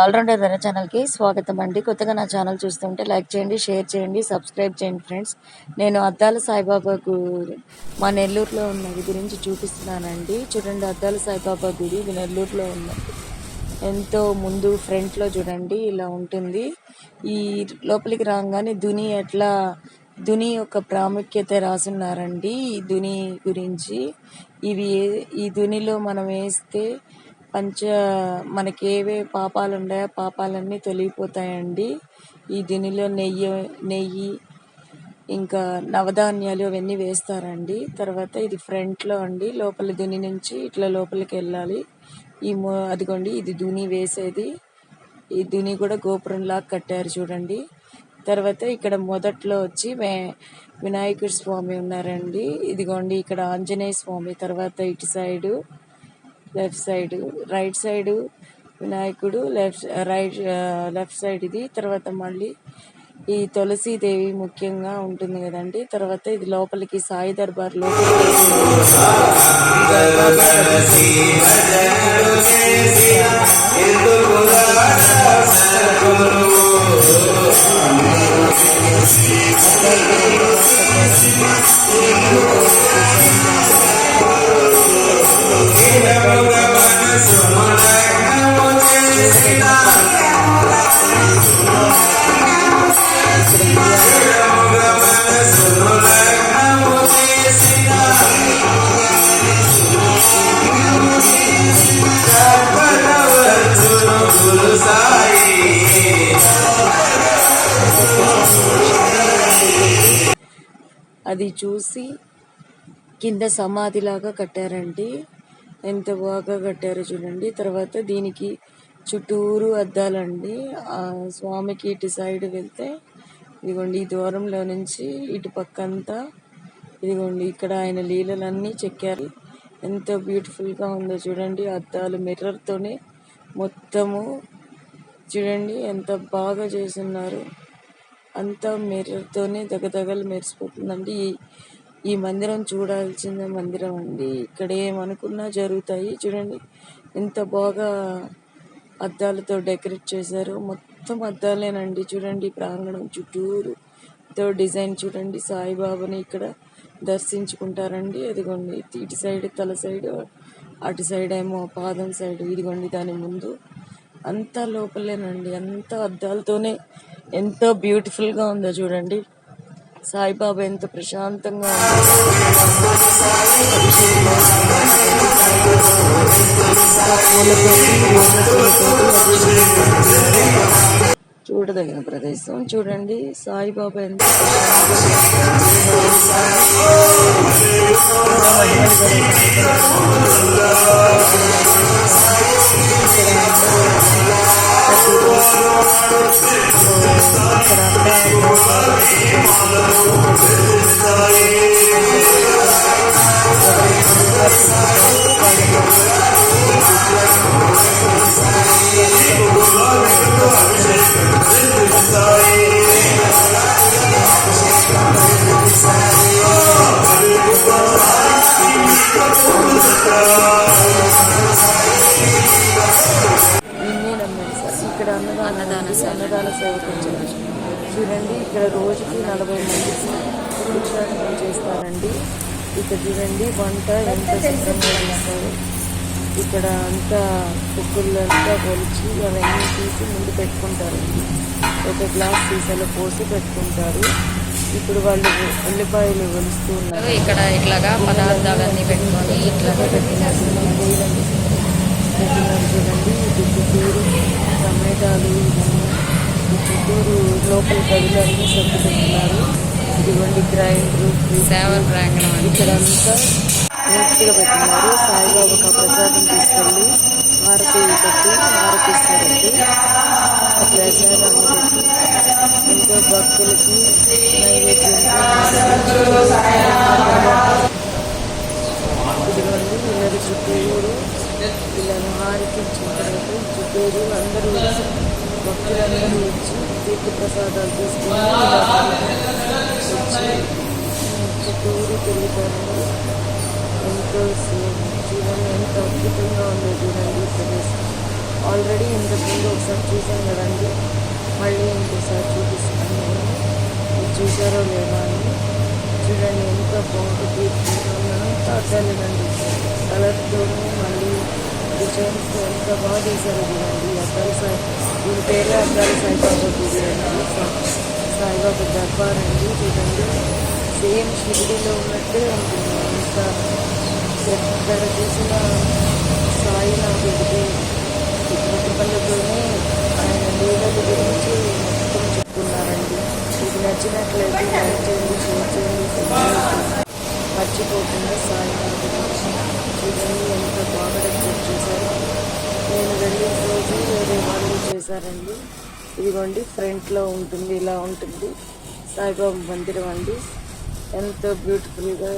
Allrounder వెన ఛానల్కి స్వాగతం అండి. కొత్తగా నా ఛానల్ చూస్తుంటే లైక్ చేయండి షేర్ చేయండి సబ్స్క్రైబ్ చేయండి ఫ్రెండ్స్. నేను అద్దాల సాయిబాబా గుడి మా నెల్లూరులో ఉన్నది గురించి చూపిస్తున్నానండి. చూడండి అద్దాల సాయిబాబా గుడి ఇది నెల్లూరులో ఉన్నది ఎంతో ముందు ఫ్రంట్లో చూడండి ఇలా ఉంటుంది. ఈ లోపలికి రాగానే దుని ఎట్లా దుని యొక్క ప్రాముఖ్యత రాసున్నారండి ఈ దుని గురించి. ఇవి ఈ దునిలో మనం వేస్తే పంచ మనకి ఏవే పాపాలు ఉన్నాయో పాపాలన్నీ తొలగిపోతాయండి. ఈ దునిలో నెయ్యి నెయ్యి ఇంకా నవధాన్యాలు అవన్నీ వేస్తారండి. తర్వాత ఇది ఫ్రంట్లో అండి. లోపల దుని నుంచి ఇట్లా లోపలికి వెళ్ళాలి. ఈ మో అదిగోండి ఇది దుని వేసేది. ఈ దుని కూడా గోపురంలా కట్టారు చూడండి. తర్వాత ఇక్కడ మొదట్లో వచ్చి వినాయకుడి స్వామి ఉన్నారండి. ఇదిగోండి ఇక్కడ ఆంజనేయ స్వామి తర్వాత ఇటు side left side right side వినాయకుడు లెఫ్ట్ రైట్ లెఫ్ట్ సైడ్ ఇది. తర్వాత మళ్ళీ ఈ తులసీదేవి ముఖ్యంగా ఉంటుంది కదండి. తర్వాత ఇది లోపలికి సాయి దర్బార్ లోపలికి అది చూసి కింద సమాధిలాగా కట్టారండి. ఎంత బాగా కట్టారో చూడండి. తర్వాత దీనికి చుట్టూరు అద్దాలండి. ఆ స్వామికి ఇటు సైడ్ వెళ్తే ఇదిగోండి ఈ దూరంలో నుంచి ఇటు పక్కంతా ఇదిగోండి ఇక్కడ ఆయన లీలలన్నీ చెక్కారు. ఎంత బ్యూటిఫుల్గా ఉందో చూడండి. అద్దాలు మిర్రర్తోనే మొత్తము చూడండి. ఎంత బాగా చేస్తున్నారు. అంతా మిర్రర్తోనే దగదగలు మెరిసిపోతుందండి. ఈ ఈ మందిరం చూడాల్సిన మందిరం అండి. ఇక్కడ ఏమనుకున్నా జరుగుతాయి. చూడండి ఎంత బాగా అద్దాలతో డెకరేట్ చేశారు. మొత్తం అద్దాలేనండి. చూడండి ప్రాంగణం చుట్టూరు తో డిజైన్ చూడండి. సాయిబాబాని ఇక్కడ దర్శించుకుంటారండి. అదిగోండి ఇటు సైడ్ తల సైడ్ అటు సైడ్ ఏమో పాదం సైడ్. ఇదిగోండి దాని ముందు అంతా లోపలేనండి. అంతా అద్దాలతోనే ఎంతో బ్యూటిఫుల్గా ఉందో చూడండి. సాయిబాబా ఎంత ప్రశాంతంగా చూడదగిన ప్రదేశం చూడండి. సాయిబాబా ఎంత ప్రశాంతంగా నమ్మాను సార్ ఇక్కడ అన్నదాన అన్నదాన సేవ కొంచెం చూడండి ఇక్కడ రోజుకి నలభై మంది భిక్షాటనం చేస్తారండి. ఇక్కడ చూడండి వంట ఎంత చేస్తారు. ఇక్కడ అంతా కుక్కుళ్ళంతా కొలిచి అవన్నీ తీసి ముందు పెట్టుకుంటారండి. ఒక గ్లాస్ సీసాలో పోసి పెట్టుకుంటారు. ఇప్పుడు వాళ్ళు ఉల్లిపాయలు ఒలుస్తూ ఉన్నారు. ఇక్కడ ఇట్లాగా పదార్థాలన్నీ పెట్టుకొని ఇట్లాగా పెట్టినారు చూడండి. ఇది చుట్టూరు టమాటాలు ఇవన్నీ. చుట్టూరు లోపల గదిలో అన్ని సర్ది పెట్టినారు ఇదిగోండి గ్రైండర్ సేవ ప్రాంగణం ఇక్కడ అంతా నీట్గా పెట్టినారు. సాయిబాబాకు ఆ ప్రసాదం తీసుకెళ్ళి హారతి పెట్టి హారతి ఇస్తారండి. ఆ ప్రసాదాన్ని పెట్టి ఎంతో భక్తులకి నైవేద్యంగా ఇదిగోండి పిల్లలు చుట్టూరు హారతించిన తర్వాత ఈ చుట్టూరు అందరూ వచ్చి భక్తులందరూ వచ్చి తీర్థ ప్రసాదాలు తీసుకొని ఇలా వచ్చి చుట్టూరు ఎంతో సే- చూడండి ఎంత అద్భుతంగా ఉందో చూడండి ప్రదేశం ఆల్రెడీ ఇంతకుముందు ఒకసారి చూసాం కదండి. మళ్ళీ ఇంకోసారి చూపిస్తాను నేను. మీరు చూసారో లేదో అని. చూడండి ఎంత బాగుంటుంది. ఎంత అర్థాలేదండి కలర్తో మళ్ళీ ఎంత బాగా చేశారు చూడండి అద్దాల సాయి దీని పేరు అద్దాల సాయిబాబా గుడి అండి సా- సాయిబాబా దర్బార్ అండి చూడండి సేమ్ షిరిడిలో ఉన్నట్టే ఉంటుంది అంత ఎక్కడ చూసిన సాయి నాకు ఒకటి కుటుంబంలోనే ఆయన లీలల గురించి మొత్తం చెప్తున్నారండి ఇది నచ్చినట్లయితే లైక్ చేయండి షేర్ చేయండి. మర్చిపోకుండా సాయి చూడండి ఎంత బాగా డెకరేట్ చేశారు నేను వెళ్ళిన రోజు వేరే వాళ్ళు చేశారండి. ఇదిగోండి ఫ్రంట్లో ఉంటుంది ఇలా ఉంటుంది. సాయిబాబా మందిరం అండి. ఎంతో బ్యూటిఫుల్గా